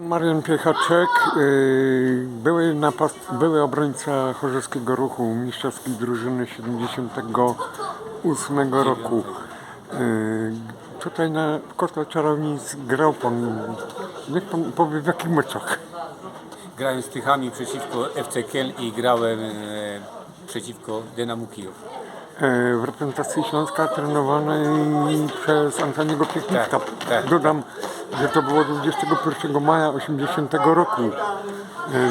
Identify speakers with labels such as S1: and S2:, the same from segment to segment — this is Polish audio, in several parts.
S1: Marian Piechaczek, yy, były, napast, były obrońca chorzowskiego ruchu mistrzowskiej drużyny 78 roku. Yy, Tutaj na Kotła Czarownic grał pan, niech pan powie w jakich meczach.
S2: Grałem z Tychami przeciwko FC Kiel i grałem e, przeciwko Dynamu Kijów.
S1: Yy, W reprezentacji Śląska trenowanej przez Antoniego Piechnicka.
S2: Tak, tak.
S1: Dodam, że to było 21 maja 80 roku. Yy,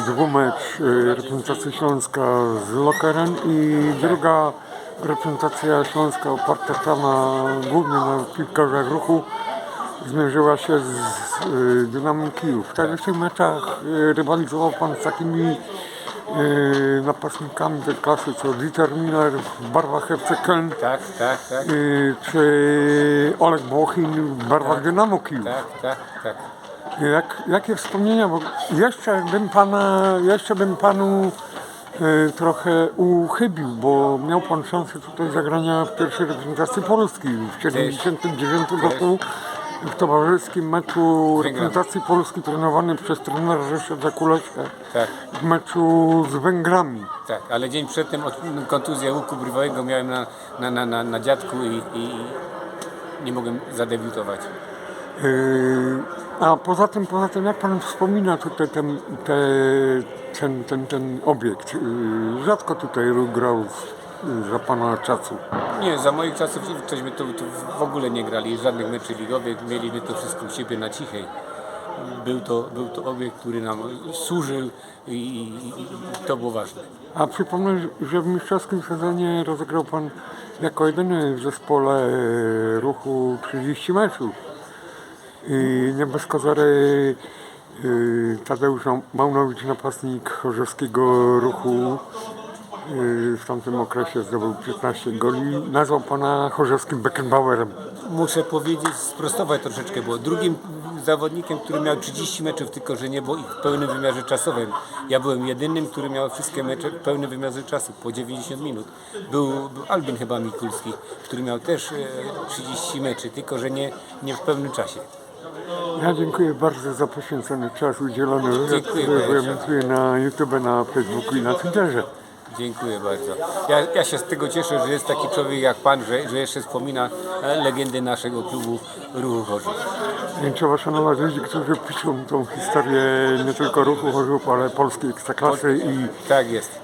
S1: Dwumecz yy, reprezentacji Śląska z Lokeren i druga reprezentacja Śląska oparta sama głównie na piłkarzach ruchu zmierzyła się z yy, Dynamem Kijów. Tak, w tych meczach rywalizował pan z takimi napastnikami tej klasy co Dieter Miller w barwach FC Köln
S2: Tak, tak, tak,
S1: yy, czy Oleg Błochin w barwach Dynamo Kijów.
S2: tak, tak, tak.
S1: Jak, jakie wspomnienia, bo jeszcze bym pana, jeszcze bym panu trochę uchybił, bo miał pan szansę tutaj zagrania w pierwszej reprezentacji Polski w 79 roku w towarzyskim meczu reprezentacji Polski trenowany przez trenera Ryszarda Kulesia
S2: Tak.
S1: w meczu z Węgrami.
S2: Tak, ale dzień przedtem od, kontuzję łuku brywowego miałem na, na, na, na, na dziadku i, i nie mogłem zadebiutować.
S1: Yy, A poza tym, poza tym, jak pan wspomina tutaj ten, te, ten, ten, ten obiekt? Yy, Rzadko tutaj grał za pana czasu.
S2: Nie, za moich czasów tośmy tu, tu w ogóle nie grali żadnych meczy ligowych, mieliśmy to wszystko u siebie na cichej. Był to, był to obiekt, który nam służył i, i, i to było ważne.
S1: A przypomnę, że w mistrzowskim sezonie rozegrał pan jako jedyny w zespole e, ruchu 30 meczów. I nie bez kozery e, Tadeusz Maunowicz, napastnik chorzowskiego ruchu w tamtym okresie zdobył 15 goli. Nazwał pana chorzowskim Beckenbauerem.
S2: Muszę powiedzieć, sprostować troszeczkę, bo drugim zawodnikiem, który miał 30 meczów, tylko że nie było ich w pełnym wymiarze czasowym. Ja byłem jedynym, który miał wszystkie mecze w pełnym wymiarze czasu, po 90 minut. Był, był Albin chyba Mikulski, który miał też e, 30 meczy, tylko że nie, nie w pełnym czasie.
S1: Ja dziękuję bardzo za poświęcony czas udzielony
S2: Dziękuję
S1: na YouTube, na Facebooku i na Twitterze.
S2: Dziękuję bardzo. Ja, ja się z tego cieszę, że jest taki człowiek jak Pan, że, że jeszcze wspomina e, legendy naszego klubu Ruchu Chorzów.
S1: Nie trzeba szanować ludzi, którzy piszą tą historię nie tylko ruchu Chorzów, ale polskiej ekstraklasy i,
S2: Tak jest.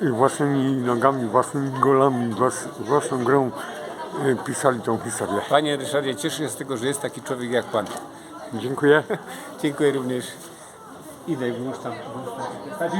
S1: yy, własnymi nogami, własnymi golami, włas, własną grą yy, pisali tą historię.
S2: Panie Ryszardzie, cieszę się z tego, że jest taki człowiek jak Pan.
S1: Dziękuję.
S2: Dziękuję również. Idę, bo już tam.